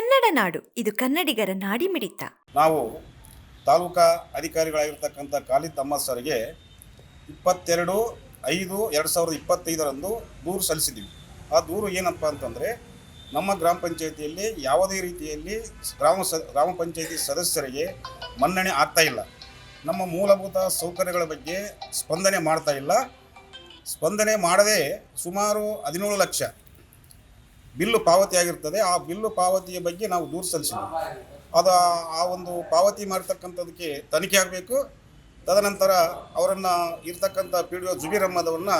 ಕನ್ನಡ ನಾಡು, ಇದು ಕನ್ನಡಿಗರ ನಾಡಿಮಿಡಿತ ನಾವು ತಾಲೂಕಾ ಅಧಿಕಾರಿಗಳಾಗಿರ್ತಕ್ಕಂಥ ಖಾಲಿದ್ ತಮ್ಮ ಸರ್ಗೆ ಇಪ್ಪತ್ತೆರಡು ಐದು ಎರಡು ಸಾವಿರದ ಇಪ್ಪತ್ತೈದರಂದು ದೂರು ಸಲ್ಲಿಸಿದ್ದೀವಿ ಆ ದೂರು ಏನಪ್ಪ ಅಂತಂದರೆ, ನಮ್ಮ ಗ್ರಾಮ ಪಂಚಾಯಿತಿಯಲ್ಲಿ ಯಾವುದೇ ರೀತಿಯಲ್ಲಿ ಗ್ರಾಮ ಸ, ಗ್ರಾಮ ಪಂಚಾಯಿತಿ ಸದಸ್ಯರಿಗೆ ಮನ್ನಣೆ ಆಗ್ತಾ ಇಲ್ಲ. ನಮ್ಮ ಮೂಲಭೂತ ಸೌಕರ್ಯಗಳ ಬಗ್ಗೆ ಸ್ಪಂದನೆ ಮಾಡ್ತಾ ಇಲ್ಲ. ಸ್ಪಂದನೆ ಮಾಡದೇ ಸುಮಾರು ಹದಿನೇಳು ಲಕ್ಷ ಬಿಲ್ಲು ಪಾವತಿಯಾಗಿರ್ತದೆ ಆ ಬಿಲ್ಲು ಪಾವತಿಯ ಬಗ್ಗೆ ನಾವು ದೂರು ಸಲ್ಲಿಸಿದ್ವಿ ಅದು ಆ ಒಂದು ಪಾವತಿ ಮಾಡ್ತಕ್ಕಂಥದಕ್ಕೆ ತನಿಖೆ ಆಗಬೇಕು. ತದನಂತರ ಅವರನ್ನು ಇರ್ತಕ್ಕಂಥ ಪಿ ಡಿ ಒ ಜುಬೀರ್ ಅಹ್ಮದವ್ರನ್ನ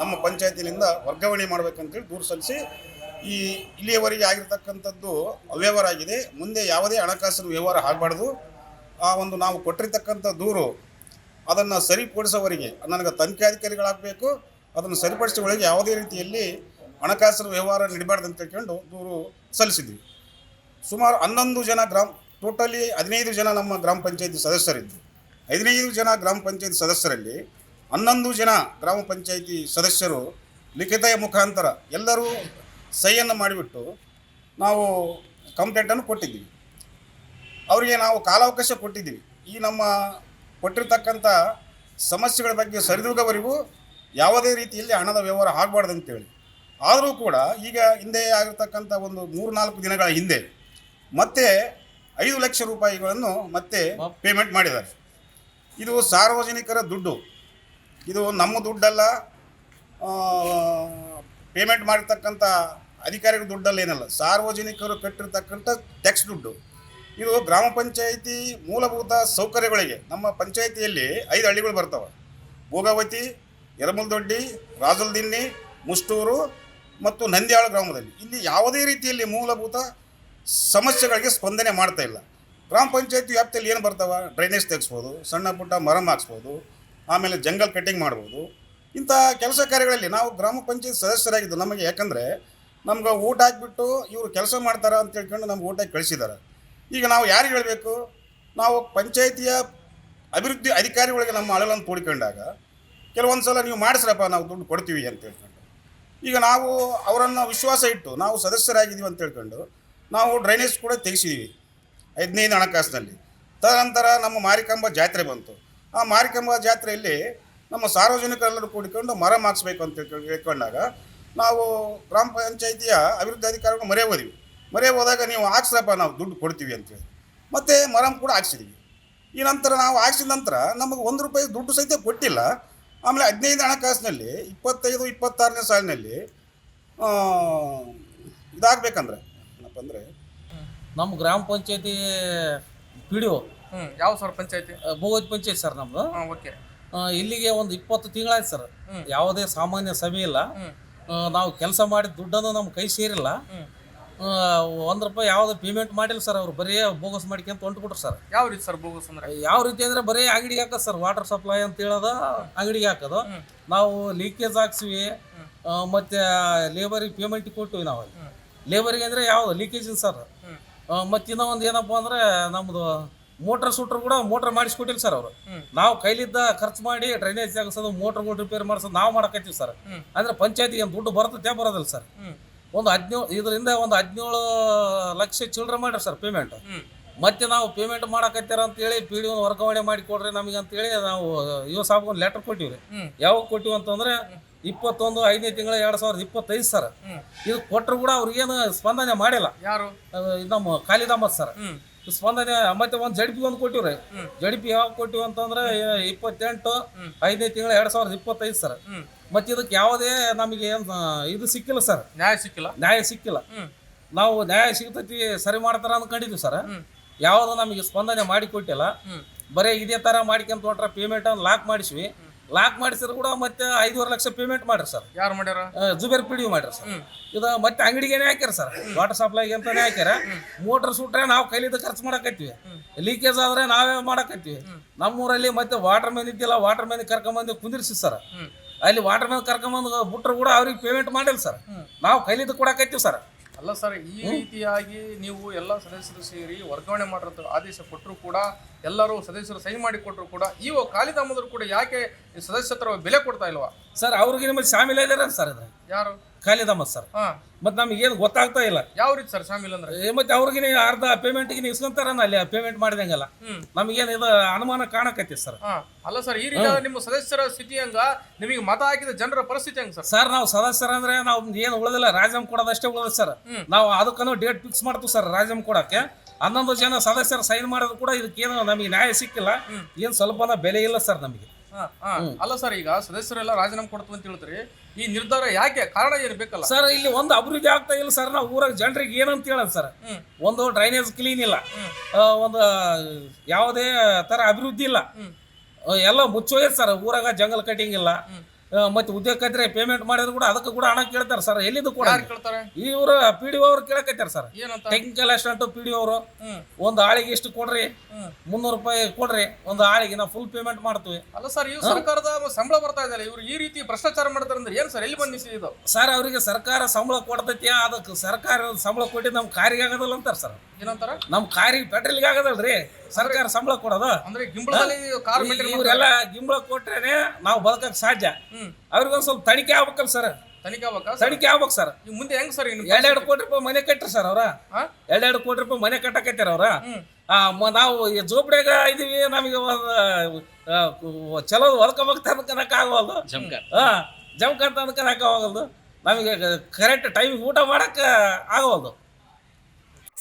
ನಮ್ಮ ಪಂಚಾಯತಿನಿಂದ ವರ್ಗಾವಣೆ ಮಾಡಬೇಕಂತೇಳಿ ದೂರು ಸಲ್ಲಿಸಿ, ಈ ಇಲ್ಲಿಯವರೆಗೆ ಆಗಿರ್ತಕ್ಕಂಥದ್ದು ಅವ್ಯವಹಾರ ಆಗಿದೆ. ಮುಂದೆ ಯಾವುದೇ ಹಣಕಾಸಿನ ವ್ಯವಹಾರ ಆಗಬಾರ್ದು. ಆ ಒಂದು ನಾವು ಕೊಟ್ಟಿರ್ತಕ್ಕಂಥ ದೂರು ಅದನ್ನು ಸರಿಪಡಿಸೋವರೆಗೆ ನನಗೆ ತನಿಖಾಧಿಕಾರಿಗಳಾಗಬೇಕು. ಅದನ್ನು ಸರಿಪಡಿಸುವವರೆಗೆ ಯಾವುದೇ ರೀತಿಯಲ್ಲಿ ಹಣಕಾಸಿನ ವ್ಯವಹಾರ ನಡಿಬಾರ್ದು ಅಂತ ತಿಳ್ಕೊಂಡು ದೂರು ಸಲ್ಲಿಸಿದ್ವಿ. ಸುಮಾರು ಹನ್ನೊಂದು ಜನ ಗ್ರಾಮ, ಟೋಟಲಿ ಹದಿನೈದು ಜನ ನಮ್ಮ ಗ್ರಾಮ ಪಂಚಾಯತಿ ಸದಸ್ಯರಿದ್ದು ಹದಿನೈದು ಜನ ಗ್ರಾಮ ಪಂಚಾಯತಿ ಸದಸ್ಯರಲ್ಲಿ ಹನ್ನೊಂದು ಜನ ಗ್ರಾಮ ಪಂಚಾಯತಿ ಸದಸ್ಯರು ಲಿಖಿತ ಮುಖಾಂತರ ಎಲ್ಲರೂ ಸಹಿಯನ್ನು ಮಾಡಿಬಿಟ್ಟು ನಾವು ಕಂಪ್ಲೇಂಟನ್ನು ಕೊಟ್ಟಿದ್ದೀವಿ. ಅವರಿಗೆ ನಾವು ಕಾಲಾವಕಾಶ ಕೊಟ್ಟಿದ್ದೀವಿ. ಈ ನಮ್ಮ ಕೊಟ್ಟಿರ್ತಕ್ಕಂಥ ಸಮಸ್ಯೆಗಳ ಬಗ್ಗೆ ಸರಿದೂಗವರೆಗೂ ಯಾವುದೇ ರೀತಿಯಲ್ಲಿ ಹಣದ ವ್ಯವಹಾರ ಆಗಬಾರ್ದು ಅಂತೇಳಿ. ಆದರೂ ಕೂಡ ಈಗ ಹಿಂದೆ ಆಗಿರ್ತಕ್ಕಂಥ ಒಂದು ಮೂರು ನಾಲ್ಕು ದಿನಗಳ ಹಿಂದೆ ಮತ್ತೆ ಐದು ಲಕ್ಷ ರೂಪಾಯಿಗಳನ್ನು ಮತ್ತೆ ಪೇಮೆಂಟ್ ಮಾಡಿದ್ದಾರೆ. ಇದು ಸಾರ್ವಜನಿಕರ ದುಡ್ಡು. ಇದು ನಮ್ಮ ದುಡ್ಡಲ್ಲ ಪೇಮೆಂಟ್ ಮಾಡಿರ್ತಕ್ಕಂಥ ಅಧಿಕಾರಿಗಳ ದುಡ್ಡಲ್ಲ ಏನಲ್ಲ ಸಾರ್ವಜನಿಕರು ಕಟ್ಟಿರ್ತಕ್ಕಂಥ ಟ್ಯಾಕ್ಸ್ ದುಡ್ಡು. ಇದು ಗ್ರಾಮ ಪಂಚಾಯಿತಿ ಮೂಲಭೂತ ಸೌಕರ್ಯಗಳಿಗೆ ನಮ್ಮ ಪಂಚಾಯಿತಿಯಲ್ಲಿ ಐದು ಹಳ್ಳಿಗಳು ಬರ್ತವೆ. ಭೋಗಾವತಿ ಯರಮಲ್ದೊಡ್ಡಿ ರಾಜಲ್ದಿನ್ನಿ ಮುಷ್ಟೂರು ಮತ್ತು ನಂದ್ಯಾಳ ಗ್ರಾಮದಲ್ಲಿ. ಇಲ್ಲಿ ಯಾವುದೇ ರೀತಿಯಲ್ಲಿ ಮೂಲಭೂತ ಸಮಸ್ಯೆಗಳಿಗೆ ಸ್ಪಂದನೆ ಮಾಡ್ತಾ ಇಲ್ಲ. ಗ್ರಾಮ ಪಂಚಾಯತಿ ವ್ಯಾಪ್ತಿಯಲ್ಲಿ ಏನು ಬರ್ತಾವೆ? ಡ್ರೈನೇಜ್ ತೆಗೆಸ್ಬೋದು, ಸಣ್ಣ ಪುಟ್ಟ ಮರಮ್ ಹಾಕ್ಸ್ಬೋದು, ಆಮೇಲೆ ಜಂಗಲ್ ಕಟ್ಟಿಂಗ್ ಮಾಡ್ಬೋದು. ಇಂಥ ಕೆಲಸ ಕಾರ್ಯಗಳಲ್ಲಿ ನಾವು ಗ್ರಾಮ ಪಂಚಾಯತ್ ಸದಸ್ಯರಾಗಿದ್ದು ನಮಗೆ ಯಾಕಂದರೆ ನಮ್ಗೆ ಊಟ ಹಾಕ್ಬಿಟ್ಟು ಇವರು ಕೆಲಸ ಮಾಡ್ತಾರೆ ಅಂತ ಹೇಳ್ಕೊಂಡು ನಮ್ಗೆ ಊಟ ಕಳಿಸಿದ್ದಾರೆ ಈಗ ನಾವು ಯಾರು ಹೇಳಬೇಕು? ನಾವು ಪಂಚಾಯಿತಿಯ ಅಭಿವೃದ್ಧಿ ಅಧಿಕಾರಿಗಳಿಗೆ ನಮ್ಮ ಅಳಲನ್ನು ತೋಡಿಕೊಂಡಾಗ ಕೆಲವೊಂದು ಸಲ ನೀವು ಮಾಡಿಸ್ರಪ್ಪ, ನಾವು ದುಡ್ಡು ಕೊಡ್ತೀವಿ ಅಂತ ಹೇಳ್ಕೊಂಡು. ಈಗ ನಾವು ಅವರನ್ನು ವಿಶ್ವಾಸ ಇಟ್ಟು ನಾವು ಸದಸ್ಯರಾಗಿದ್ದೀವಿ ಅಂತ ಹೇಳ್ಕೊಂಡು ನಾವು ಡ್ರೈನೇಜ್ ಕೂಡ ತೆಗೆಸಿದ್ದೀವಿ ಹದಿನೈದು ಹಣಕಾಸಿನಲ್ಲಿ. ತದನಂತರ ನಮ್ಮ ಮಾರಿಕಂಬ ಜಾತ್ರೆ ಬಂತು. ಆ ಮಾರಿಕಂಬ ಜಾತ್ರೆಯಲ್ಲಿ ನಮ್ಮ ಸಾರ್ವಜನಿಕರೆಲ್ಲರೂ ಕೂಡಿಕೊಂಡು ಮರ ಮಾಡಿಸ್ಬೇಕು ಅಂತ ಹೇಳ್ಕೊಂಡು ಹೇಳ್ಕೊಂಡಾಗ ನಾವು ಗ್ರಾಮ ಪಂಚಾಯಿತಿಯ ಅಭಿವೃದ್ಧಿ ಅಧಿಕಾರಿಗಳು ಮರೆ ಹೋದಿವಿ. ಮರೆ ಹೋದಾಗ ನೀವು ಹಾಕ್ಸ್ರಪ್ಪ ನಾವು ದುಡ್ಡು ಕೊಡ್ತೀವಿ ಅಂತೇಳಿ ಮತ್ತು ಮರಮ್ ಕೂಡ ಹಾಕ್ಸಿದ್ದೀವಿ ಈ ನಂತರ ನಾವು ಹಾಕ್ಸಿದ ನಂತರ ನಮಗೆ ಒಂದು ರೂಪಾಯಿ ದುಡ್ಡು ಸಹಿತ ಕೊಟ್ಟಿಲ್ಲ. ಆಮೇಲೆ ಹದಿನೈದು ಹಣಕಾಸಿನಲ್ಲಿ ಇಪ್ಪತ್ತೈದು ಇಪ್ಪತ್ತಾರನೇ ಸಾಲಿನಲ್ಲಿ ಆ, ಇದಾಗಬೇಕಂದ್ರೆ ಏನಪ್ಪ ಅಂದರೆ ನಮ್ಮ ಗ್ರಾಮ ಪಂಚಾಯತಿ ಪಿ ಡಿ ಒ ಹ್ಮ್ ಯಾವ ಸರ್ ಪಂಚಾಯತಿ? ಭೋಗತ್ ಪಂಚಾಯತ್ ಸರ್ ನಮ್ಮದು ಹಾ ಓಕೆ. ಆ, ಇಲ್ಲಿಗೆ ಒಂದು ಇಪ್ಪತ್ತು ತಿಂಗಳಾಯ್ತು ಸರ್. ಯಾವುದೇ ಸಾಮಾನ್ಯ ಸಭೆ ಇಲ್ಲ. ಆ, ನಾವು ಕೆಲಸ ಮಾಡಿದ ದುಡ್ಡನ್ನು ನಮ್ಮ ಕೈ ಸೇರಿಲ್ಲ. ಹ್ಮ್. ಒಂದು ರೂಪಾಯಿ ಯಾವ್ದು ಪೇಮೆಂಟ್ ಮಾಡಿಲ್ಲ ಸರ್ ಅವ್ರು. ಬರೀ ಬೋಗಸ್ ಮಾಡ್ಕೊಂತ ಹೊಂಟ್ಬಿಟ್ರು ಸರ್ ಯಾವ ರೀತಿ ಸರ್ ಬೋಗಸ್ ಅಂದ್ರೆ? ಯಾವ ರೀತಿ ಅಂದ್ರೆ ಬರೀ ಅಂಗಡಿಗೆ ಹಾಕೋದು ಸರ್ ವಾಟರ್ ಸಪ್ಲೈ ಅಂತ ಹೇಳೋದ ಅಂಗಡಿಗೆ ಹಾಕೋದು. ನಾವು ಲೀಕೇಜ್ ಹಾಕ್ಸಿವಿ. ಮತ್ತೆ ಲೇಬರಿಗೆ ಪೇಮೆಂಟ್ ಕೊಟ್ಟಿವಿ ನಾವು. ಲೇಬರಿಗೆ ಅಂದ್ರೆ ಯಾವ್ದು? ಲೀಕೇಜ್ ಸರ್ ಮತ್ತೆ ಇನ್ನೂ ಒಂದು ಏನಪ್ಪ ಅಂದ್ರೆ ನಮ್ಮದು ಮೋಟ್ರ್ ಸೂಟ್ರ್ ಕೂಡ ಮೋಟ್ರ್ ಮಾಡಿಸ್ಕೊಟ್ಟಿಲ್ಲ ಸರ್ ಅವರು. ನಾವು ಕೈಲಿದ್ದ ಖರ್ಚು ಮಾಡಿ ಡ್ರೈನೇಜ್ ತೆಗಿಸೋದು ಮೋಟ್ರ್ ಗೋಡ್ ರಿಪೇರ್ ಮಾಡಿಸೋದು ನಾವು ಮಾಡಕತ್ತೀವಿ ಸರ್. ಅಂದ್ರೆ ಪಂಚಾಯತಿಗೆ ಏನು ದುಡ್ಡು ಬರ್ತದೆ ಬರೋದಿಲ್ಲ ಸರ್ ಒಂದು ಹದಿನೇಳು ಇದರಿಂದ ಒಂದು ಹದಿನೇಳು ಲಕ್ಷ ಚಿಲ್ಲರೆ ಮಾಡ್ರಿ ಸರ್ ಪೇಮೆಂಟ್ ಮತ್ತೆ ನಾವು ಪೇಮೆಂಟ್ ಮಾಡಕತ್ತೀರ ಅಂತೇಳಿ ಪಿ ಡಿ ವರ್ಗಾವಣೆ ಮಾಡಿ ಕೊಡ್ರಿ ನಮಗೆ ಅಂತೇಳಿ ನಾವು ಇವ ಸಾಬ್ ಒಂದು ಲೆಟರ್ ಕೊಟ್ಟಿವ್ರಿ. ಯಾವಾಗ ಕೊಟ್ಟಿವಿ ಅಂತಂದ್ರೆ ಇಪ್ಪತ್ತೊಂದು ಐದನೇ ತಿಂಗಳ ಎರಡು ಸಾವಿರದ ಇಪ್ಪತ್ತೈದು ಸರ್ ಇದು ಕೊಟ್ಟರು ಕೂಡ ಅವ್ರಿಗೇನು ಸ್ಪಂದನೆ ಮಾಡಿಲ್ಲ. ಯಾರು? ನಮ್ಮ ಖಾಲಿದ್ ಅಹಮದ್ ಸರ್ ಸ್ಪಂದನೆ ಮತ್ತೆ ಒಂದು ಜಡಿಪಿ ಒಂದು ಕೊಟ್ಟಿವ್ರಿ. ಜಡಿಪಿ ಯಾವಾಗ ಕೊಟ್ಟಿವಿ ಅಂತಂದ್ರೆ ಇಪ್ಪತ್ತೆಂಟು. ಐದನೇ ತಿಂಗಳ ಎರಡು ಸಾವಿರದ ಇಪ್ಪತ್ತೈದು ಸರ್ ಮತ್ತೆ ಇದಕ್ಕೆ ಯಾವುದೇ ನಮಗೆ ಇದು ಸಿಕ್ಕಿಲ್ಲ ಸರ್ ನ್ಯಾಯ ಸಿಕ್ಕಿಲ್ಲ? ನ್ಯಾಯ ಸಿಕ್ಕಿಲ್ಲ. ನಾವು ನ್ಯಾಯ ಸಿಗ್ತೈತಿ ಸರಿ ಮಾಡ್ತಾರ ಅನ್ಕೊಂಡಿದ್ವಿ ಸರ್ ಯಾವುದು ನಮಗೆ ಸ್ಪಂದನೆ ಮಾಡಿ ಕೊಟ್ಟಿಲ್ಲ. ಹ್ಮ್. ಬರೀ ಇದೇ ಥರ ಮಾಡ್ಕೊಂತ ಹೊಟ್ರೆ ಪೇಮೆಂಟ್ ಲಾಕ್ ಮಾಡಿಸ್ವಿ. ಲಾಕ್ ಮಾಡಿಸಿದ್ರು ಕೂಡ ಮತ್ತೆ ಐದೂವರೆ ಲಕ್ಷ ಪೇಮೆಂಟ್ ಮಾಡ್ರಿ ಸರ್ ಯಾರು ಮಾಡ್ಯಾರ? ಜುಬೇರ್ ಪಿ ಡಿ ಮಾಡ್ರಿ ಸರ್ ಇದು ಮತ್ತೆ ಅಂಗಡಿಗೇನೆ ಹಾಕ್ಯಾರ ಸರ್ ವಾಟರ್ ಸಪ್ಲೈಗೆ ಅಂತಾನೆ ಹಾಕ್ಯಾರ. ಮೋಟರ್ ಸುಟ್ರೆ ನಾವು ಕೈಲಿದ್ದು ಖರ್ಚು ಮಾಡಕತ್ತೀವಿ. ಲೀಕೇಜ್ ಆದ್ರೆ ನಾವೇ ಮಾಡಕತ್ತೀವಿ. ನಮ್ಮೂರಲ್ಲಿ ಮತ್ತೆ ವಾಟರ್ ಮ್ಯಾನ್ ಇದ್ದಿಲ್ಲ ವಾಟರ್ ಮ್ಯಾನ್ ಕರ್ಕೊಂಬಂದು ಕುಂದಿರ್ಸಿ ಸರ್ ಅಲ್ಲಿ ವಾಟರ್ ಮ್ಯಾನ್ ಕರ್ಕೊಂಬಂದು ಬಿಟ್ರು ಕೂಡ ಅವ್ರಿಗೆ ಪೇಮೆಂಟ್ ಮಾಡಿಲ್ಲ ಸರ್. ನಾವು ಕೈಲಿದ್ದ ಕೊಡಕತ್ತೀವಿ ಸರ್ ಅಲ್ಲ ಸರ್ ಈ ರೀತಿಯಾಗಿ ನೀವು ಎಲ್ಲ ಸದಸ್ಯರು ಸೇರಿ ವರ್ಗಾವಣೆ ಮಾಡಿರೋ ಆದೇಶ ಕೊಟ್ಟರು ಕೂಡ ಎಲ್ಲರೂ ಸದಸ್ಯರು ಸಹಿ ಮಾಡಿ ಕೊಟ್ಟರು ಕೂಡ ಇವು ಖಾಲಿ ಅಹಮದ್ರು ಕೂಡ ಯಾಕೆ ಈ ಸದಸ್ಯತ್ವ ಬೆಲೆ ಕೊಡ್ತಾ ಇಲ್ವಾ? ಸರ್ ಅವ್ರಿಗೆ ನಿಮ್ಮಲ್ಲಿ ಶಾಮಿಲ್ ಇದಾರೆ ಸರ್ ಇದು ಯಾರು? ಖಾಲಿದಮ್ಮ ಸರ್ ಮತ್ತೆ ನಮ್ಗೆ ಏನು ಗೊತ್ತಾಗ್ತಾ ಇಲ್ಲ. ಯಾವ ರೀತಿ ಸರ್ ಶಾಮಿಲ್ ಅಂದ್ರೆ? ಏ, ಮತ್ತೆ ಅವ್ರಿಗೆ ನೀವು ಅರ್ಧ ಪೇಮೆಂಟ್ಗೆ ಇಸ್ಕೊಂತಾರನ ಅಲ್ಲಿ ಪೇಮೆಂಟ್ ಮಾಡಿದಂಗಲ್ಲ. ನಮ್ಗೆ ನಮಗೇನು ಇದು ಅನುಮಾನ ಕಾಣಕತ್ತಿ ಸರ್ ಹಾ. ಅಲ್ಲ ಸರ್ ಈ ರೀತಿ ನಿಮ್ಮ ಸದಸ್ಯರ ಸ್ಥಿತಿ ಹಂಗ? ನಿಮಗೆ ಮತ ಹಾಕಿದ ಜನರ ಪರಿಸ್ಥಿತಿ ಹೆಂಗ್ ಸರ್ ಸರ್ ನಾವು ಸದಸ್ಯರಂದ್ರೆ ನಾವು ಏನು ಉಳಿದಿಲ್ಲ ರಾಜಮ್ ಕೊಡೋದಷ್ಟೇ ಉಳಿದ ಸರ್ ನಾವು ಅದಕ್ಕೂ ಡೇಟ್ ಫಿಕ್ಸ್ ಮಾಡ್ತೀವಿ ಸರ್ ರಾಜಮ್ ಕೊಡಕ್ಕೆ. ಹನ್ನೊಂದು ಜನ ಸದಸ್ಯರು ಸೈನ್ ಮಾಡೋದು ಕೂಡ ಇದಕ್ಕೇನು ನಮಗೆ ನ್ಯಾಯ ಸಿಕ್ಕಿಲ್ಲ. ಏನು ಸ್ವಲ್ಪನ ಬೆಲೆ ಇಲ್ಲ ಸರ್ ನಮಗೆ. ಅಲ್ಲ ಸರ್ ಈಗ ಸದಸ್ಯರೆಲ್ಲ ರಾಜೀನಾಮೆ ಕೊಡ್ತು ಅಂತ ಹೇಳ್ತಾರೆ. ಈ ನಿರ್ಧಾರ ಯಾಕೆ? ಕಾರಣ ಏನು ಬೇಕಲ್ಲ? ಸರ್ ಇಲ್ಲಿ ಒಂದು ಅಭಿವೃದ್ಧಿ ಆಗ್ತಾ ಇಲ್ಲ ಸರ್. ನಾವು ಊರಾಗ ಜನರಿಗೆ ಏನಂತ ಹೇಳೋದು ಸರ್? ಒಂದು ಡ್ರೈನೇಜ್ ಕ್ಲೀನ್ ಇಲ್ಲ. ಒಂದು ಯಾವುದೇ ತರ ಅಭಿವೃದ್ಧಿ ಇಲ್ಲ. ಎಲ್ಲ ಮುಚ್ಚೋಯ್ತು ಸರ್. ಊರಾಗ ಜಂಗಲ್ ಕಟಿಂಗ್ ಇಲ್ಲ. ಮತ್ತೆ ಉದ್ಯೋಗ ಖಾತ್ರಿ ಪೇಮೆಂಟ್ ಮಾಡಿದ್ರು ಕೂಡ ಅದಕ್ಕೆ ಕೂಡ ಹಣ ಕೇಳ್ತಾರೆ ಸರ್ ಎಲ್ಲಿದ್ದು ಕೂಡ? ಕೇಳ್ತಾರೆ? ಇವರು ಪಿ ಡಿ ಅವ್ರು ಕೇಳಕತ್ತಾರ sir technical assistant P D ಅವರು. ಒಂದು ಆಳಿಗೆ ಎಷ್ಟು ಕೊಡ್ರಿ. ಮುನ್ನೂರು ರೂಪಾಯಿ ಕೊಡ್ರಿ ಒಂದು ಆಳಿಗೆ ನಾವು ಫುಲ್ ಪೇಮೆಂಟ್ ಮಾಡ್ತೀವಿ. ಅಲ್ಲ ಸರ್ ಇವ್ರು ಸರ್ಕಾರದ ಸಂಬಳ ಬರ್ತಾ ಇದ್ದಾರೆ ಇವರು ಈ ರೀತಿ ಭ್ರಷ್ಟಾಚಾರ ಮಾಡ್ತಾರೆ ಅಂದ್ರೆ ಏನು ಸರ್ ಎಲ್ಲಿ ಬಂದಿಸಿ ಇದು? ಸರ್ ಅವರಿಗೆ ಸರ್ಕಾರ ಸಂಬಳ ಕೊಡ್ತೈತಿ ಅದಕ್ಕೆ ಸರ್ಕಾರ ಸಂಬಳ ಕೊಟ್ಟಿದ್ದು ನಮ್ಮ ಕಾರಿಗೆ ಆಗೋದಿಲ್ಲ ಅಂತಾರೆ ಸರ್ ಏನಂತಾರ? ನಮ್ಮ ಕಾರಿಗೆ ಪೆಟ್ರೋಲ್ಗೆ ಆಗೋದಲ್ರಿ. ಸರ್ಕಾರ ಸಂಬಳ ಕೊಡೋದು? ಅಂದ್ರೆ ಗಿಂಬಳದಲ್ಲಿ ಇವರೆಲ್ಲ ಗಿಂಬಳ ಕೊಟ್ರೇನೆ ನಾವು ಬದುಕಕ್ಕೆ ಸಾಧ್ಯ. ಅವ್ರಿಗೊಂದು ಸ್ವಲ್ಪ ತನಿಖೆ ಆಗ್ಬೇಕಲ್ಲ ಸರ್. ತನಿಖೆ ಆಗ್ಬೇಕಾ ಸರ್? ತನಿಖೆ ಆಗ್ಬೇಕು ಸರ್. ಈಗ ಮುಂದೆ ಹೆಂಗ್ ಸರ್ ಇನ್ನು ಎರಡೆರಡು ಕೋಟಿ ರೂಪಾಯಿ ಮನೆ ಕಟ್ಟ್ರಿ ಸರ್ ಅವ್ರ. ಹಾ? ಎರಡೆರಡು ಕೋಟಿ ರೂಪಾಯಿ ಮನೆ ಕಟ್ಟಕತ್ತಾರ ಅವ್ರ. ಆ, ಮ- ನಾವು ಈ ಜೋಪಡಿಯಾಗ ಇದೀವಿ ನಮಗೆ ಚಲೋ ಹೊಲ್ಕೋಬೇಕು ತನಕ ಆಗವಲ್ದು. ಹಾ ಜಮ್ಕಂತ ಅನ್ಕೊಳಕ್ ಆಗವಲ್ದು. ನಮಗೆ ಕರೆಕ್ಟ್ ಟೈಮ್ ಊಟ ಮಾಡಕ್ಕೆ ಆಗವಲ್ದು.